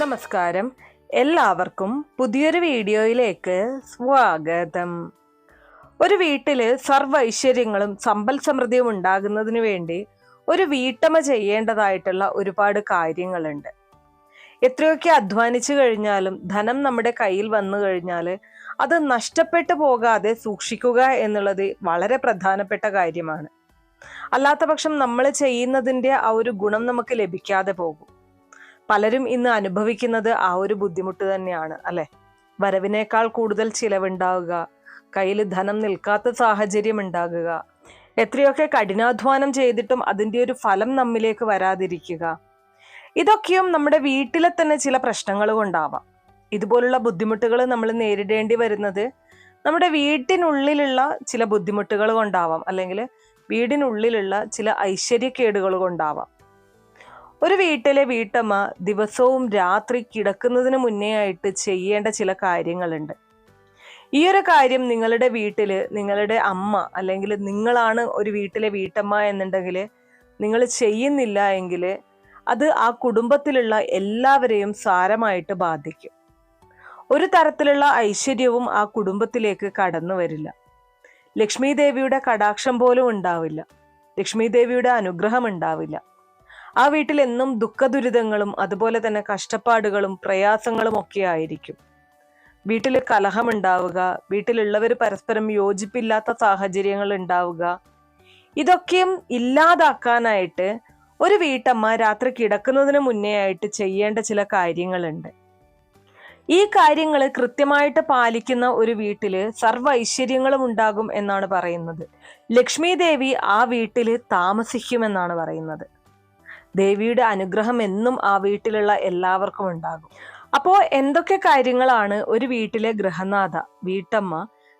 നമസ്കാരം. എല്ലാവർക്കും പുതിയൊരു വീഡിയോയിലേക്ക് സ്വാഗതം. ഒരു വീട്ടിൽ സർവ ഐശ്വര്യങ്ങളും സമ്പൽ സമൃദ്ധിയും ഉണ്ടാകുന്നതിന് വേണ്ടി ഒരു വീട്ടമ്മ ചെയ്യേണ്ടതായിട്ടുള്ള ഒരുപാട് കാര്യങ്ങളുണ്ട്. എത്രയൊക്കെ അധ്വാനിച്ചു കഴിഞ്ഞാലും ധനം നമ്മുടെ കയ്യിൽ വന്നു കഴിഞ്ഞാൽ അത് നഷ്ടപ്പെട്ടു പോകാതെ സൂക്ഷിക്കുക എന്നുള്ളത് വളരെ പ്രധാനപ്പെട്ട കാര്യമാണ്. അല്ലാത്ത പക്ഷം നമ്മൾ ചെയ്യുന്നതിന്റെ ആ ഒരു ഗുണം നമുക്ക് ലഭിക്കാതെ പോകും. പലരും ഇന്ന് അനുഭവിക്കുന്നത് ആ ഒരു ബുദ്ധിമുട്ട് തന്നെയാണ് അല്ലെ? വരവിനേക്കാൾ കൂടുതൽ ചിലവുണ്ടാവുക കയ്യിൽ ധനം നിൽക്കാത്ത സാഹചര്യം ഉണ്ടാകുക എത്രയൊക്കെ കഠിനാധ്വാനം ചെയ്തിട്ടും അതിന്റെ ഒരു ഫലം നമ്മിലേക്ക് വരാതിരിക്കുക. ഇതൊക്കെയും നമ്മുടെ വീട്ടിലെ തന്നെ ചില പ്രശ്നങ്ങൾ കൊണ്ടാവാം. ഇതുപോലുള്ള ബുദ്ധിമുട്ടുകൾ നമ്മൾ നേരിടേണ്ടി വരുന്നത് നമ്മുടെ വീട്ടിനുള്ളിലുള്ള ചില ബുദ്ധിമുട്ടുകൾ കൊണ്ടാവാം അല്ലെങ്കിൽ വീടിനുള്ളിലുള്ള ചില ഐശ്വര്യക്കേടുകൾ കൊണ്ടാവാം. ഒരു വീട്ടിലെ വീട്ടമ്മ ദിവസവും രാത്രി കിടക്കുന്നതിന് മുന്നേ ആയിട്ട് ചെയ്യേണ്ട ചില കാര്യങ്ങളുണ്ട്. ഈ ഒരു കാര്യം നിങ്ങളുടെ വീട്ടിൽ നിങ്ങളുടെ അമ്മ അല്ലെങ്കിൽ നിങ്ങളാണ് ഒരു വീട്ടിലെ വീട്ടമ്മ എന്നുണ്ടെങ്കിൽ നിങ്ങൾ ചെയ്യുന്നില്ല എങ്കിൽ അത് ആ കുടുംബത്തിലുള്ള എല്ലാവരെയും സാരമായിട്ട് ബാധിക്കും. ഒരു തരത്തിലുള്ള ഐശ്വര്യവും ആ കുടുംബത്തിലേക്ക് കടന്നു വരില്ല. ലക്ഷ്മി ദേവിയുടെ കടാക്ഷം പോലും ഉണ്ടാവില്ല. ലക്ഷ്മി ദേവിയുടെ അനുഗ്രഹം ഉണ്ടാവില്ല. ആ വീട്ടിൽ എന്നും ദുഃഖദുരിതങ്ങളും അതുപോലെ തന്നെ കഷ്ടപ്പാടുകളും പ്രയാസങ്ങളും ഒക്കെ ആയിരിക്കും. വീട്ടിൽ കലഹമുണ്ടാവുക വീട്ടിലുള്ളവർ പരസ്പരം യോജിപ്പില്ലാത്ത സാഹചര്യങ്ങൾ ഉണ്ടാവുക ഇതൊക്കെയും ഇല്ലാതാക്കാനായിട്ട് ഒരു വീട്ടമ്മ രാത്രി കിടക്കുന്നതിന് മുന്നേ ആയിട്ട് ചെയ്യേണ്ട ചില കാര്യങ്ങളുണ്ട്. ഈ കാര്യങ്ങൾ കൃത്യമായിട്ട് പാലിക്കുന്ന ഒരു വീട്ടിൽ സർവ ഐശ്വര്യങ്ങളും ഉണ്ടാകും എന്നാണ് പറയുന്നത്. ലക്ഷ്മി ദേവി ആ വീട്ടിൽ താമസിക്കുമെന്നാണ് പറയുന്നത്. ദേവിയുടെ അനുഗ്രഹം എന്നും ആ വീട്ടിലുള്ള എല്ലാവർക്കും ഉണ്ടാകും. അപ്പോൾ എന്തൊക്കെ കാര്യങ്ങളാണ് ഒരു വീട്ടിലെ ഗൃഹനാഥ വീട്ടമ്മ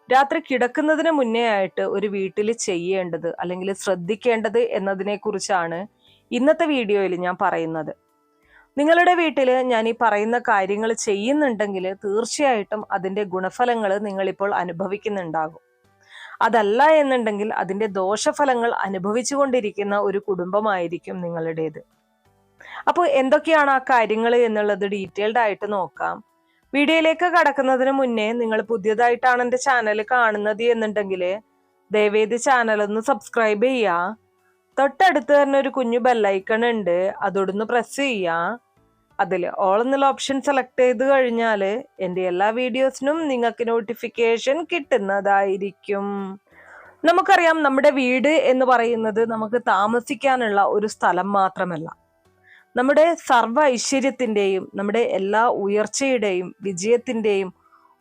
രാത്രി കിടക്കുന്നതിന് മുന്നേ ആയിട്ട് ഒരു വീട്ടിൽ ചെയ്യേണ്ടത് അല്ലെങ്കിൽ ശ്രദ്ധിക്കേണ്ടത് എന്നതിനെ കുറിച്ചാണ് ഇന്നത്തെ വീഡിയോയിൽ ഞാൻ പറയുന്നത്. നിങ്ങളുടെ വീട്ടിൽ ഞാൻ ഈ പറയുന്ന കാര്യങ്ങൾ ചെയ്യുന്നുണ്ടെങ്കിൽ തീർച്ചയായിട്ടും അതിന്റെ ഗുണഫലങ്ങൾ നിങ്ങളിപ്പോൾ അനുഭവിക്കുന്നുണ്ടാകും. അതല്ല എന്നുണ്ടെങ്കിൽ അതിന്റെ ദോഷഫലങ്ങൾ അനുഭവിച്ചുകൊണ്ടിരിക്കുന്ന ഒരു കുടുംബമായിരിക്കും നിങ്ങളുടേത്. അപ്പോൾ എന്തൊക്കെയാണ് ആ കാര്യങ്ങൾ എന്നുള്ളത് ഡീറ്റെയിൽഡ് ആയിട്ട് നോക്കാം. വീഡിയോയിലേക്ക് കടക്കുന്നതിന് മുന്നേ നിങ്ങൾ പുതിയതായിട്ടാണ് എന്റെ ചാനൽ കാണുന്നത് എന്നുണ്ടെങ്കിൽ ദയവേത് ചാനൽ ഒന്ന് സബ്സ്ക്രൈബ് ചെയ്യുക. തൊട്ടടുത്ത് തന്നെ ഒരു കുഞ്ഞു ബെല്ലൈക്കൺ ഉണ്ട്. അതോടൊന്ന് പ്രസ് ചെയ്യുക. അതിൽ ഓൾ എന്നുള്ള ഓപ്ഷൻ സെലക്ട് ചെയ്ത് കഴിഞ്ഞാൽ എന്റെ എല്ലാ വീഡിയോസിനും നിങ്ങൾക്ക് നോട്ടിഫിക്കേഷൻ കിട്ടുന്നതായിരിക്കും. നമുക്കറിയാം നമ്മുടെ വീട് എന്ന് പറയുന്നത് നമുക്ക് താമസിക്കാനുള്ള ഒരു സ്ഥലം മാത്രമല്ല. നമ്മുടെ സർവ ഐശ്വര്യത്തിന്റെയും നമ്മുടെ എല്ലാ ഉയർച്ചയുടെയും വിജയത്തിന്റെയും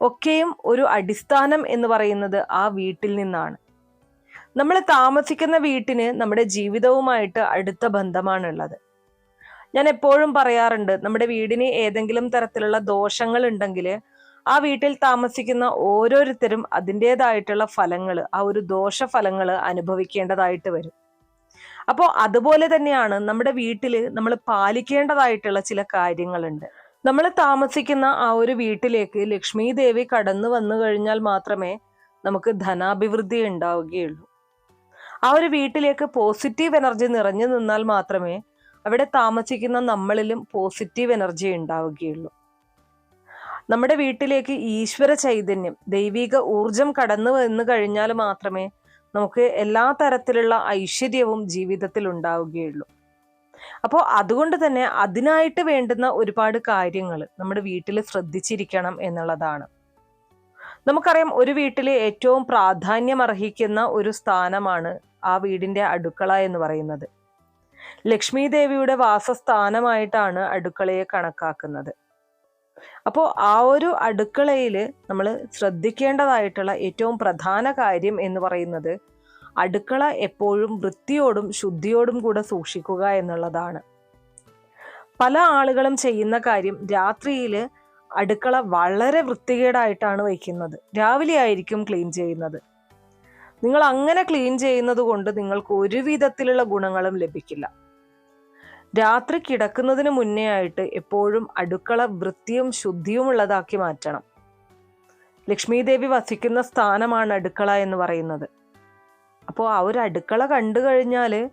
ഒക്കെയും ഒരു അടിസ്ഥാനം എന്ന് പറയുന്നത് ആ വീട്ടിൽ നിന്നാണ്. നമ്മൾ താമസിക്കുന്ന വീട്ടിന് നമ്മുടെ ജീവിതവുമായിട്ട് അടുത്ത ബന്ധമാണുള്ളത്. ഞാൻ എപ്പോഴും പറയാറുണ്ട് നമ്മുടെ വീടിന് ഏതെങ്കിലും തരത്തിലുള്ള ദോഷങ്ങൾ ഉണ്ടെങ്കിൽ ആ വീട്ടിൽ താമസിക്കുന്ന ഓരോരുത്തരും അതിന്റെതായിട്ടുള്ള ഫലങ്ങൾ ആ ഒരു ദോഷഫലങ്ങൾ അനുഭവിക്കേണ്ടതായിട്ട് വരും. അപ്പോൾ അതുപോലെ തന്നെയാണ് നമ്മുടെ വീട്ടിൽ നമ്മൾ പാലിക്കേണ്ടതായിട്ടുള്ള ചില കാര്യങ്ങളുണ്ട്. നമ്മൾ താമസിക്കുന്ന ആ ഒരു വീട്ടിലേക്ക് ലക്ഷ്മി ദേവി കടന്നു വന്നു കഴിഞ്ഞാൽ മാത്രമേ നമുക്ക് ധനാഭിവൃദ്ധി ഉണ്ടാവുകയുള്ളൂ. ആ ഒരു വീട്ടിലേക്ക് പോസിറ്റീവ് എനർജി നിറഞ്ഞു നിന്നാൽ മാത്രമേ അവിടെ താമസിക്കുന്ന നമ്മളിലും പോസിറ്റീവ് എനർജി ഉണ്ടാവുകയുള്ളൂ. നമ്മുടെ വീട്ടിലേക്ക് ഈശ്വര ചൈതന്യം ദൈവിക ഊർജം കടന്നു വന്നു കഴിഞ്ഞാൽ മാത്രമേ നമുക്ക് എല്ലാ തരത്തിലുള്ള ഐശ്വര്യവും ജീവിതത്തിൽ ഉണ്ടാവുകയുള്ളൂ. അപ്പോൾ അതുകൊണ്ട് തന്നെ അതിനായിട്ട് വേണ്ടുന്ന ഒരുപാട് കാര്യങ്ങൾ നമ്മുടെ വീട്ടിൽ ശ്രദ്ധിച്ചിരിക്കണം എന്നുള്ളതാണ്. നമുക്കറിയാം ഒരു വീട്ടിലെ ഏറ്റവും പ്രാധാന്യം അർഹിക്കുന്ന ഒരു സ്ഥാനമാണ് ആ വീടിന്റെ അടുക്കള എന്ന് പറയുന്നത്. ലക്ഷ്മി ദേവിയുടെ വാസസ്ഥാനമായിട്ടാണ് അടുക്കളയെ കണക്കാക്കുന്നത്. അപ്പോൾ ആ ഒരു അടുക്കളയിൽ നമ്മൾ ശ്രദ്ധിക്കേണ്ടതായിട്ടുള്ള ഏറ്റവും പ്രധാന കാര്യം എന്ന് പറയുന്നത് അടുക്കള എപ്പോഴും വൃത്തിയോടും ശുദ്ധിയോടും കൂടെ സൂക്ഷിക്കുക എന്നുള്ളതാണ്. പല ആളുകളും ചെയ്യുന്ന കാര്യം രാത്രിയിൽ അടുക്കള വളരെ വൃത്തികേടായിട്ടാണ് വയ്ക്കുന്നത്. രാവിലെ ആയിരിക്കും ക്ലീൻ ചെയ്യുന്നത്. നിങ്ങൾ അങ്ങനെ ക്ലീൻ ചെയ്യുന്നത് കൊണ്ട് നിങ്ങൾക്ക് ഒരു വിധത്തിലുള്ള ഗുണങ്ങളും ലഭിക്കില്ല. രാത്രി കിടക്കുന്നതിന് മുന്നേ ആയിട്ട് എപ്പോഴും അടുക്കള വൃത്തിയും ശുദ്ധിയും ഉള്ളതാക്കി മാറ്റണം. ലക്ഷ്മി ദേവി വസിക്കുന്ന സ്ഥാനമാണ് അടുക്കള എന്ന് പറയുന്നത്. അപ്പോൾ ആ ഒരു അടുക്കള കണ്ടു കഴിഞ്ഞാൽ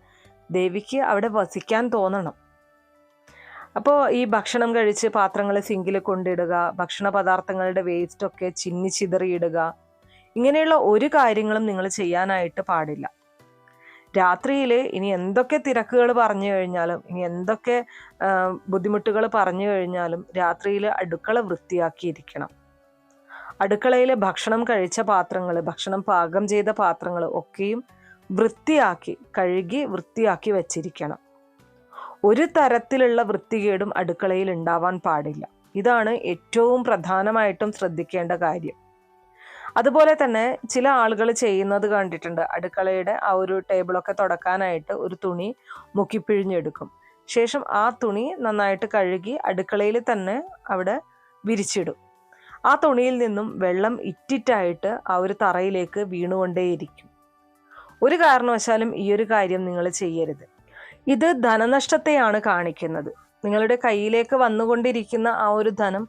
ദേവിക്ക് അവിടെ വസിക്കാൻ തോന്നണം. അപ്പോൾ ഈ ഭക്ഷണം കഴിച്ച് പാത്രങ്ങൾ സിങ്കിൽ കൊണ്ടിടുക ഭക്ഷണ പദാർത്ഥങ്ങളുടെ വേസ്റ്റൊക്കെ ചിന്നി ചിതറിയിടുക ഇങ്ങനെയുള്ള ഒരു കാര്യങ്ങളും നിങ്ങൾ ചെയ്യാനായിട്ട് പാടില്ല. രാത്രിയിൽ ഇനി എന്തൊക്കെ തിരക്കുകൾ പറഞ്ഞു കഴിഞ്ഞാലും ഇനി എന്തൊക്കെ ബുദ്ധിമുട്ടുകൾ പറഞ്ഞു കഴിഞ്ഞാലും രാത്രിയിൽ അടുക്കള വൃത്തിയാക്കിയിരിക്കണം. അടുക്കളയിലെ ഭക്ഷണം കഴിച്ച പാത്രങ്ങൾ ഭക്ഷണം പാകം ചെയ്ത പാത്രങ്ങൾ ഒക്കെയും വൃത്തിയാക്കി കഴുകി വൃത്തിയാക്കി വച്ചിരിക്കണം. ഒരു തരത്തിലുള്ള വൃത്തികേടും അടുക്കളയിൽ ഉണ്ടാവാൻ പാടില്ല. ഇതാണ് ഏറ്റവും പ്രധാനമായിട്ടും ശ്രദ്ധിക്കേണ്ട കാര്യം. അതുപോലെ തന്നെ ചില ആളുകൾ ചെയ്യുന്നത് കണ്ടിട്ടുണ്ട്. അടുക്കളയുടെ ആ ഒരു ടേബിളൊക്കെ തുടക്കാനായിട്ട് ഒരു തുണി മുക്കിപ്പിഴിഞ്ഞെടുക്കും ശേഷം ആ തുണി നന്നായിട്ട് കഴുകി അടുക്കളയിൽ തന്നെ അവിടെ വിരിച്ചിടും. ആ തുണിയിൽ നിന്നും വെള്ളം ഇറ്റിറ്റായിട്ട് ആ ഒരു തറയിലേക്ക് വീണുകൊണ്ടേയിരിക്കും. ഒരു കാരണവശാലും ഈ ഒരു കാര്യം നിങ്ങൾ ചെയ്യരുത്. ഇത് ധനനഷ്ടത്തെയാണ് കാണിക്കുന്നത്. നിങ്ങളുടെ കയ്യിലേക്ക് വന്നുകൊണ്ടിരിക്കുന്ന ആ ഒരു ധനം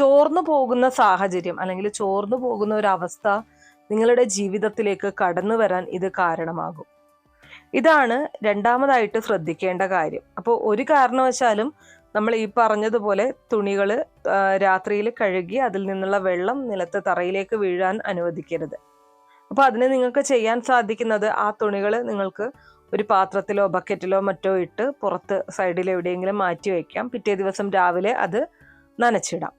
ചോർന്നു പോകുന്ന സാഹചര്യം അല്ലെങ്കിൽ ചോർന്നു പോകുന്ന ഒരു അവസ്ഥ നിങ്ങളുടെ ജീവിതത്തിലേക്ക് കടന്നു വരാൻ ഇത് കാരണമാകും. ഇതാണ് രണ്ടാമതായിട്ട് ശ്രദ്ധിക്കേണ്ട കാര്യം. അപ്പോൾ ഒരു കാരണവശാലും നമ്മൾ ഈ പറഞ്ഞതുപോലെ തുണികൾ രാത്രിയിൽ കഴുകി അതിൽ നിന്നുള്ള വെള്ളം നിലത്ത് തറയിലേക്ക് വീഴാൻ അനുവദിക്കരുത്. അപ്പോൾ അതിന് നിങ്ങൾക്ക് ചെയ്യാൻ സാധിക്കുന്നത് ആ തുണികൾ നിങ്ങൾക്ക് ഒരു പാത്രത്തിലോ ബക്കറ്റിലോ മറ്റോ ഇട്ട് പുറത്ത് സൈഡിൽ എവിടെയെങ്കിലും മാറ്റി വയ്ക്കാം. പിറ്റേ ദിവസം രാവിലെ അത് നനച്ചിടാം.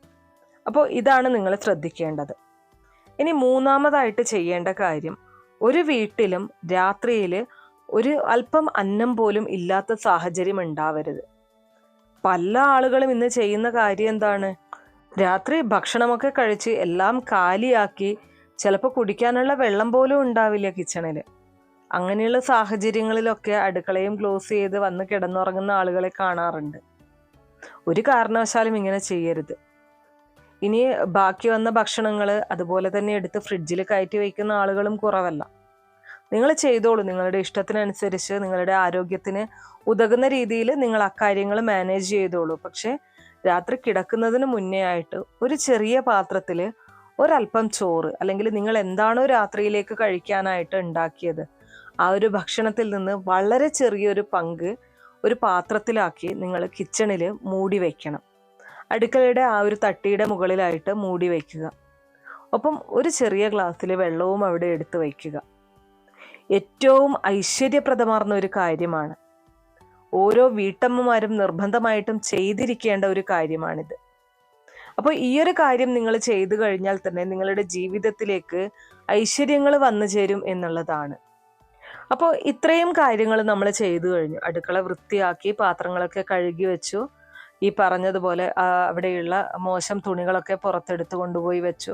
അപ്പോൾ ഇതാണ് നിങ്ങൾ ശ്രദ്ധിക്കേണ്ടത്. ഇനി മൂന്നാമതായിട്ട് ചെയ്യേണ്ട കാര്യം ഒരു വീട്ടിലും രാത്രിയിൽ ഒരു അല്പം അന്നം പോലും ഇല്ലാത്ത സാഹചര്യം ഉണ്ടാവരുത്. പല ആളുകളും ഇന്ന് ചെയ്യുന്ന കാര്യം എന്താണ്? രാത്രി ഭക്ഷണമൊക്കെ കഴിച്ച് എല്ലാം കാലിയാക്കി ചിലപ്പോൾ കുടിക്കാനുള്ള വെള്ളം പോലും ഉണ്ടാവില്ല കിച്ചണിൽ അങ്ങനെയുള്ള സാഹചര്യങ്ങളിലൊക്കെ അടുക്കളയും ക്ലോസ് ചെയ്ത് വന്ന് കിടന്നുറങ്ങുന്ന ആളുകളെ കാണാറുണ്ട്. ഒരു കാരണവശാലും ഇങ്ങനെ ചെയ്യരുത്. ഇനി ബാക്കി വന്ന ഭക്ഷണങ്ങൾ അതുപോലെ തന്നെ എടുത്ത് ഫ്രിഡ്ജിൽ കയറ്റി വയ്ക്കുന്ന ആളുകളും കുറവല്ല. നിങ്ങൾ ചെയ്തോളൂ. നിങ്ങളുടെ ഇഷ്ടത്തിനനുസരിച്ച് നിങ്ങളുടെ ആരോഗ്യത്തിന് ഉതകുന്ന രീതിയിൽ നിങ്ങൾ അക്കാര്യങ്ങൾ മാനേജ് ചെയ്തോളൂ. പക്ഷേ രാത്രി കിടക്കുന്നതിന് മുന്നേ ആയിട്ട് ഒരു ചെറിയ പാത്രത്തിൽ ഒരല്പം ചോറ് അല്ലെങ്കിൽ നിങ്ങൾ എന്താണോ രാത്രിയിലേക്ക് കഴിക്കാനായിട്ട് ഉണ്ടാക്കിയത് ആ ഒരു ഭക്ഷണത്തിൽ നിന്ന് വളരെ ചെറിയൊരു പങ്ക് ഒരു പാത്രത്തിലാക്കി നിങ്ങൾ കിച്ചണിൽ മൂടി വയ്ക്കണം അടുക്കളയുടെ ആ ഒരു തട്ടിയുടെ മുകളിലായിട്ട് മൂടി വയ്ക്കുക. ഒപ്പം ഒരു ചെറിയ ഗ്ലാസ്സിൽ വെള്ളവും അവിടെ എടുത്ത് വയ്ക്കുക. ഏറ്റവും ഐശ്വര്യപ്രദമാർന്ന ഒരു കാര്യമാണ്. ഓരോ വീട്ടമ്മമാരും നിർബന്ധമായിട്ടും ചെയ്തിരിക്കേണ്ട ഒരു കാര്യമാണിത്. അപ്പോൾ ഈ ഒരു കാര്യം നിങ്ങൾ ചെയ്തു കഴിഞ്ഞാൽ തന്നെ നിങ്ങളുടെ ജീവിതത്തിലേക്ക് ഐശ്വര്യങ്ങൾ വന്നു ചേരും എന്നുള്ളതാണ്. അപ്പോൾ ഇത്രയും കാര്യങ്ങൾ നമ്മൾ ചെയ്തു കഴിഞ്ഞു. അടുക്കള വൃത്തിയാക്കി പാത്രങ്ങളൊക്കെ കഴുകി വെച്ചു. ഈ പറഞ്ഞതുപോലെ അവിടെയുള്ള മോശം തുണികളൊക്കെ പുറത്തെടുത്ത് കൊണ്ടുപോയി വെച്ചു.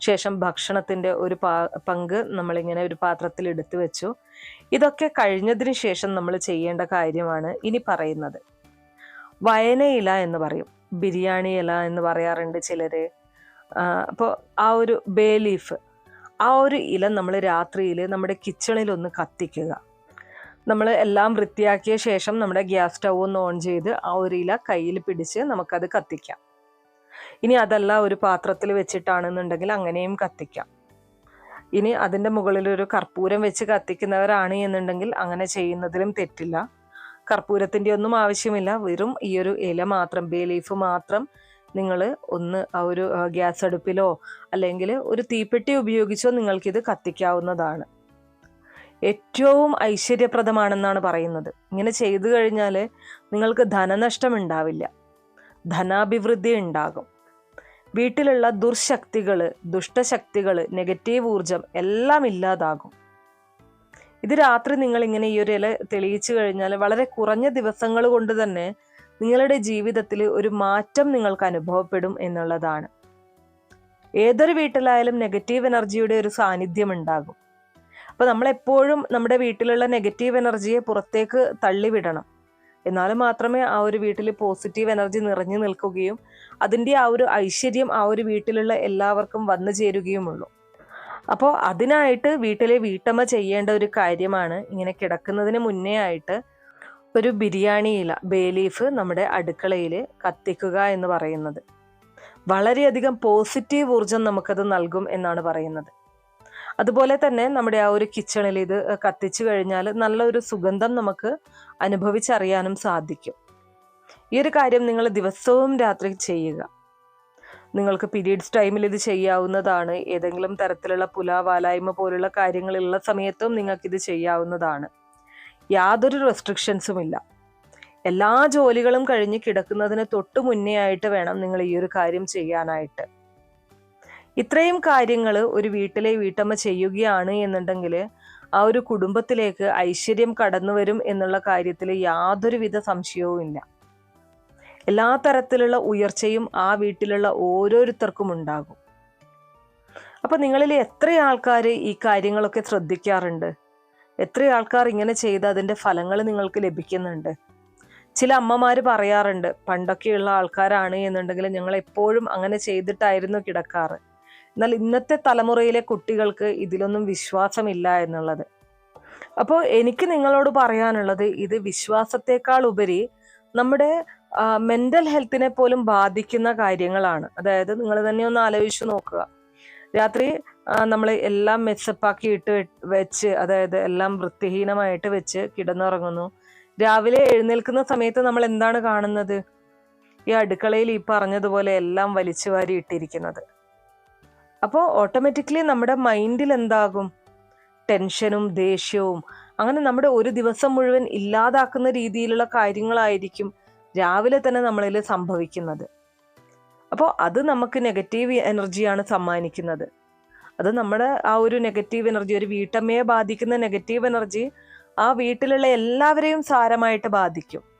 ശേഷം ഭക്ഷണത്തിന്റെ ഒരു പാ പങ്ക് നമ്മളിങ്ങനെ ഒരു പാത്രത്തിൽ എടുത്തു വെച്ചു. ഇതൊക്കെ കഴിഞ്ഞതിന് ശേഷം നമ്മൾ ചെയ്യേണ്ട കാര്യമാണ് ഇനി പറയുന്നത്. വയനയില എന്ന് പറയും. ബിരിയാണി ഇല എന്ന് പറയാറുണ്ട് ചിലർ അപ്പോൾ ആ ഒരു ബേ ലീഫ് ആ ഒരു ഇല നമ്മൾ രാത്രിയിൽ നമ്മുടെ കിച്ചണിൽ ഒന്ന് കത്തിക്കുക. നമ്മൾ എല്ലാം വൃത്തിയാക്കിയ ശേഷം നമ്മുടെ ഗ്യാസ് സ്റ്റൗ ഒന്ന് ഓൺ ചെയ്ത് ആ ഒരു ഇല കയ്യിൽ പിടിച്ച് നമുക്കത് കത്തിക്കാം. ഇനി അതല്ല ഒരു പാത്രത്തിൽ വെച്ചിട്ടാണെന്നുണ്ടെങ്കിൽ അങ്ങനെയും കത്തിക്കാം. ഇനി അതിന്റെ മുകളിൽ ഒരു കർപ്പൂരം വെച്ച് കത്തിക്കുന്നവരാണ് എന്നുണ്ടെങ്കിൽ അങ്ങനെ ചെയ്യുന്നതിലും തെറ്റില്ല. കർപ്പൂരത്തിന്റെ ഒന്നും ആവശ്യമില്ല. വെറും ഈ ഒരു ഇല മാത്രം ബേ ലീഫ് മാത്രം നിങ്ങൾ ഒന്ന് ആ ഒരു ഗ്യാസ് അടുപ്പിലോ അല്ലെങ്കിൽ ഒരു തീപ്പെട്ടി ഉപയോഗിച്ചോ നിങ്ങൾക്കിത് കത്തിക്കാവുന്നതാണ്. ഏറ്റവും ഐശ്വര്യപ്രദമാണെന്നാണ് പറയുന്നത്. ഇങ്ങനെ ചെയ്തു കഴിഞ്ഞാൽ നിങ്ങൾക്ക് ധനനഷ്ടം ഉണ്ടാവില്ല ധനാഭിവൃദ്ധി ഉണ്ടാകും. വീട്ടിലുള്ള ദുർശക്തികൾ ദുഷ്ടശക്തികൾ നെഗറ്റീവ് ഊർജം എല്ലാം ഇല്ലാതാകും. ഇത് രാത്രി നിങ്ങൾ ഇങ്ങനെ ഈ ഒരു ഇല തെളിയിച്ചു കഴിഞ്ഞാൽ വളരെ കുറഞ്ഞ ദിവസങ്ങൾ കൊണ്ട് തന്നെ നിങ്ങളുടെ ജീവിതത്തിൽ ഒരു മാറ്റം നിങ്ങൾക്ക് അനുഭവപ്പെടും എന്നുള്ളതാണ്. ഏതൊരു വീട്ടിലായാലും നെഗറ്റീവ് എനർജിയുടെ ഒരു സാന്നിധ്യം ഉണ്ടാകും. അപ്പോൾ നമ്മളെപ്പോഴും നമ്മുടെ വീട്ടിലുള്ള നെഗറ്റീവ് എനർജിയെ പുറത്തേക്ക് തള്ളിവിടണം. എന്നാൽ മാത്രമേ ആ ഒരു വീട്ടിൽ പോസിറ്റീവ് എനർജി നിറഞ്ഞു നിൽക്കുകയും അതിന്റെ ആ ഒരു ഐശ്വര്യം ആ ഒരു വീട്ടിലുള്ള എല്ലാവർക്കും വന്നു ചേരുകയുമുള്ളൂ. അപ്പോൾ അതിനായിട്ട് വീട്ടിലെ വീട്ടമ്മ ചെയ്യേണ്ട ഒരു കാര്യമാണ് ഇങ്ങനെ കിടക്കുന്നതിന് മുന്നേ ആയിട്ട് ഒരു ബിരിയാണി ഇല ബേലീഫ് നമ്മുടെ അടുക്കളയിൽ കത്തിക്കുക എന്ന് പറയുന്നത്. വളരെയധികം പോസിറ്റീവ് ഊർജം നമുക്കത് നൽകും എന്നാണ് പറയുന്നത്. അതുപോലെ തന്നെ നമ്മുടെ ആ ഒരു കിച്ചണിൽ ഇത് കത്തിച്ചു കഴിഞ്ഞാൽ നല്ലൊരു സുഗന്ധം നമുക്ക് അനുഭവിച്ചറിയാനും സാധിക്കും. ഈ ഒരു കാര്യം നിങ്ങൾ ദിവസവും രാത്രി ചെയ്യുക. നിങ്ങൾക്ക് പീരീഡ്സ് ടൈമിൽ ഇത് ചെയ്യാവുന്നതാണ്. ഏതെങ്കിലും തരത്തിലുള്ള പുലാവാലായ്മ പോലുള്ള കാര്യങ്ങളുള്ള സമയത്തും നിങ്ങൾക്കിത് ചെയ്യാവുന്നതാണ്. യാതൊരു റെസ്ട്രിക്ഷൻസും ഇല്ല. എല്ലാ ജോലികളും കഴിഞ്ഞ് കിടക്കുന്നതിന് തൊട്ട് മുന്നേ ആയിട്ട് വേണം നിങ്ങൾ ഈ ഒരു കാര്യം ചെയ്യാനായിട്ട്. ഇത്രയും കാര്യങ്ങൾ ഒരു വീട്ടിലെ വീട്ടമ്മ ചെയ്യുകയാണ് എന്നുണ്ടെങ്കിൽ ആ ഒരു കുടുംബത്തിലേക്ക് ഐശ്വര്യം കടന്നു വരും എന്നുള്ള കാര്യത്തിൽ യാതൊരുവിധ സംശയവും ഇല്ല. എല്ലാ തരത്തിലുള്ള ഉയർച്ചയും ആ വീട്ടിലുള്ള ഓരോരുത്തർക്കും ഉണ്ടാകും. അപ്പൊ നിങ്ങളിൽ എത്ര ആൾക്കാർ ഈ കാര്യങ്ങളൊക്കെ ശ്രദ്ധിക്കാറുണ്ട്? എത്ര ആൾക്കാർ ഇങ്ങനെ ചെയ്ത് അതിന്റെ ഫലങ്ങൾ നിങ്ങൾക്ക് ലഭിക്കുന്നുണ്ട്? ചില അമ്മമാർ പറയാറുണ്ട് പണ്ടൊക്കെയുള്ള ആൾക്കാരാണ് എന്നുണ്ടെങ്കിൽ ഞങ്ങൾ എപ്പോഴും അങ്ങനെ ചെയ്തിട്ടായിരുന്നു കിടക്കാറ്. എന്നാൽ ഇന്നത്തെ തലമുറയിലെ കുട്ടികൾക്ക് ഇതിലൊന്നും വിശ്വാസമില്ല എന്നുള്ളത്. അപ്പോൾ എനിക്ക് നിങ്ങളോട് പറയാനുള്ളത് ഇത് വിശ്വാസത്തെക്കാൾ ഉപരി നമ്മുടെ മെന്റൽ ഹെൽത്തിനെ പോലും ബാധിക്കുന്ന കാര്യങ്ങളാണ്. അതായത് നിങ്ങൾ തന്നെ ഒന്ന് ആലോചിച്ച് നോക്കുക. രാത്രി നമ്മൾ എല്ലാം മെച്ചപ്പാക്കി ഇട്ട് വെച്ച് അതായത് എല്ലാം വൃത്തിഹീനമായിട്ട് വെച്ച് കിടന്നുറങ്ങുന്നു. രാവിലെ എഴുന്നേൽക്കുന്ന സമയത്ത് നമ്മൾ എന്താണ് കാണുന്നത്? ഈ അടുക്കളയിൽ ഈ പറഞ്ഞതുപോലെ എല്ലാം വലിച്ചു വാരി ഇട്ടിരിക്കുന്നത്. അപ്പോൾ ഓട്ടോമാറ്റിക്കലി നമ്മുടെ മൈൻഡിൽ എന്താകും? ടെൻഷനും ദേഷ്യവും അങ്ങനെ നമ്മുടെ ഒരു ദിവസം മുഴുവൻ ഇല്ലാതാക്കുന്ന രീതിയിലുള്ള കാര്യങ്ങളായിരിക്കും രാവിലെ തന്നെ നമ്മളിൽ സംഭവിക്കുന്നത്. അപ്പോൾ അത് നമുക്ക് നെഗറ്റീവ് എനർജിയാണ് സമ്മാനിക്കുന്നത്. അത് നമ്മുടെ ആ ഒരു നെഗറ്റീവ് എനർജി ഒരു വീട്ടമ്മയെ ബാധിക്കുന്ന നെഗറ്റീവ് എനർജി ആ വീട്ടിലുള്ള എല്ലാവരെയും സാരമായിട്ട് ബാധിക്കും.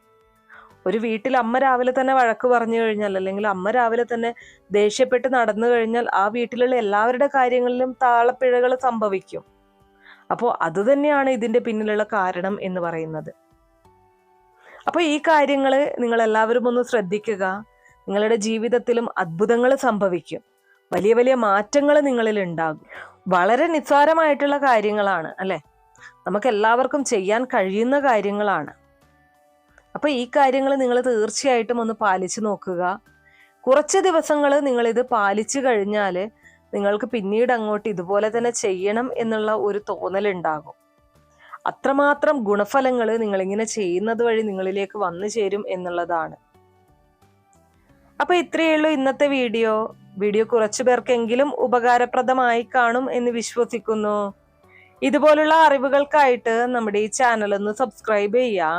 ഒരു വീട്ടിൽ അമ്മ രാവിലെ തന്നെ വഴക്ക് പറഞ്ഞു കഴിഞ്ഞാൽ അല്ലെങ്കിൽ അമ്മ രാവിലെ തന്നെ ദേഷ്യപ്പെട്ട് നടന്നു കഴിഞ്ഞാൽ ആ വീട്ടിലുള്ള എല്ലാവരുടെ കാര്യങ്ങളിലും താളപ്പിഴകൾ സംഭവിക്കും. അപ്പോൾ അതുതന്നെയാണ് ഇതിന്റെ പിന്നിലുള്ള കാരണം എന്ന് പറയുന്നത്. അപ്പോൾ ഈ കാര്യങ്ങൾ നിങ്ങൾ എല്ലാവരും ഒന്ന് ശ്രദ്ധിക്കുക. നിങ്ങളുടെ ജീവിതത്തിലും അത്ഭുതങ്ങൾ സംഭവിക്കും. വലിയ വലിയ മാറ്റങ്ങൾ നിങ്ങളിൽ ഉണ്ടാകും. വളരെ നിസ്സാരമായിട്ടുള്ള കാര്യങ്ങളാണ് അല്ലേ? നമുക്ക് എല്ലാവർക്കും ചെയ്യാൻ കഴിയുന്ന കാര്യങ്ങളാണ്. അപ്പോൾ ഈ കാര്യങ്ങൾ നിങ്ങൾ തീർച്ചയായിട്ടും ഒന്ന് പാലിച്ചു നോക്കുക. കുറച്ച് ദിവസങ്ങൾ ഇത് പാലിച്ചു കഴിഞ്ഞാൽ നിങ്ങൾക്ക് പിന്നീട് അങ്ങോട്ട് ഇതുപോലെ തന്നെ ചെയ്യണം എന്നുള്ള ഒരു തോന്നലുണ്ടാകും. അത്രമാത്രം ഗുണഫലങ്ങൾ നിങ്ങളിങ്ങനെ ചെയ്യുന്നത് വഴി നിങ്ങളിലേക്ക് വന്നു ചേരും എന്നുള്ളതാണ്. അപ്പൊ ഇത്രയേ ഉള്ളൂ ഇന്നത്തെ വീഡിയോ. വീഡിയോ കുറച്ചു പേർക്കെങ്കിലും ഉപകാരപ്രദമായി കാണും എന്ന് വിശ്വസിക്കുന്നു. ഇതുപോലുള്ള അറിവുകൾക്കായിട്ട് നമ്മുടെ ഈ ചാനൽ ഒന്ന് സബ്സ്ക്രൈബ് ചെയ്യാം